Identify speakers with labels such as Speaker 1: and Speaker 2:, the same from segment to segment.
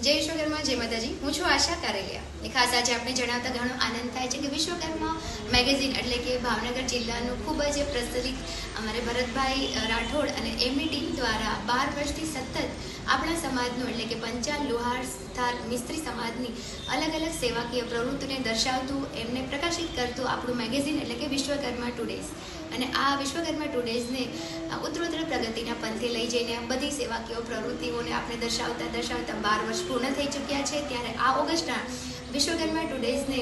Speaker 1: જય વિશ્વકર્મા, જય માતાજી. હું છું આશા કારેલિયા. ખાસ આજે આપણે જણાવતા ઘણો આનંદ થાય છે કે વિશ્વકર્મા મેગેઝિન એટલે કે ભાવનગર જિલ્લાનું ખૂબ જ પ્રચલિત અમારે ભરતભાઈ રાઠોડ અને એમની ટીમ દ્વારા બાર વર્ષથી સતત આપણા સમાજનું એટલે કે પંચાલ લુહાર સ્થાર મિસ્ત્રી સમાજની અલગ અલગ સેવાકીય પ્રવૃત્તિને દર્શાવતું એમને પ્રકાશિત કરતું આપણું મેગેઝિન એટલે કે વિશ્વકર્મા ટુડેઝ અને આ વિશ્વકર્મા ટુડેઝને ઉત્તરોત્તર પ્રગતિના પંથે લઈ જઈને બધી સેવાકીય પ્રવૃત્તિઓને આપણે દર્શાવતા દર્શાવતા બાર વર્ષ પૂર્ણ થઈ ચૂક્યા છે. ત્યારે આ ઓગસ્ટના વિશ્વકર્મા ટુડેઝને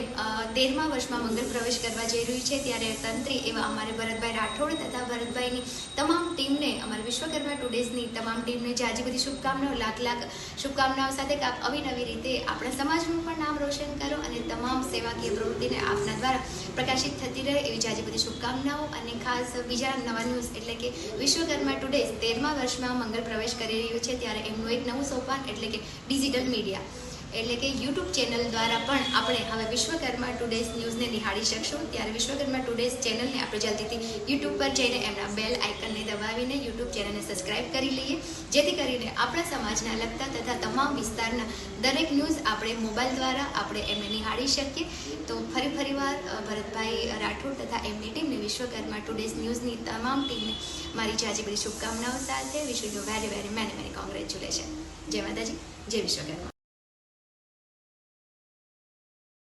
Speaker 1: તેરમા વર્ષમાં મંગળ પ્રવેશ કરવા જઈ રહ્યું છે. ત્યારે તંત્રી એવા અમારે ભરતભાઈ રાઠોડ તથા ભરતભાઈની તમામ ટીમને વિશ્વકર્મા ટુડેઝની તમામ ટીમને જાજી બધી શુભકામનાઓ, લાખ લાખ શુભકામનાઓ સાથે આપ અવિનવી રીતે આપણા સમાજનું પણ નામ રોશન કરો અને તમામ સેવાકીય પ્રવૃત્તિને આપના દ્વારા પ્રકાશિત થતી રહે એવી આજે બધી શુભકામનાઓ અને ખાસ બીજા નવા ન્યૂઝ એટલે કે વિશ્વકર્મા ટુડેઝ તેરમા વર્ષમાં મંગળ પ્રવેશ કરી રહ્યું છે ત્યારે એમનું એક નવું સોપાન એટલે કે ડિજિટલ મીડિયા. એટલે કે યુટ્યુબ ચેનલ દ્વારા પણ આપણે હવે વિશ્વકર્મા ટુડેઝ ન્યૂઝને નિહાળી શકશું. ત્યારે વિશ્વકર્મા ટુડેઝ ચેનલને આપણે જલ્દીથી યુટ્યુબ પર જઈને એમના બેલ આઇકનને દબાવીને યુટ્યુબ ચેનલને સબસ્ક્રાઇબ કરી લઈએ. જેથી કરીને આપણા સમાજના લગતા તથા તમામ વિસ્તારના દરેક ન્યૂઝ આપણે મોબાઈલ દ્વારા આપણે એમને નિહાળી શકીએ. તો ફરી ફરીવાર વાર ભરતભાઈ રાઠોડ તથા એમની ટીમને વિશ્વકર્મા ટુડેઝ ન્યૂઝની તમામ ટીમને મારી જાજી બધી શુભકામનાઓ સાથે wish you very very many many congratulation જય માતાજી. જય વિશ્વકર્મા.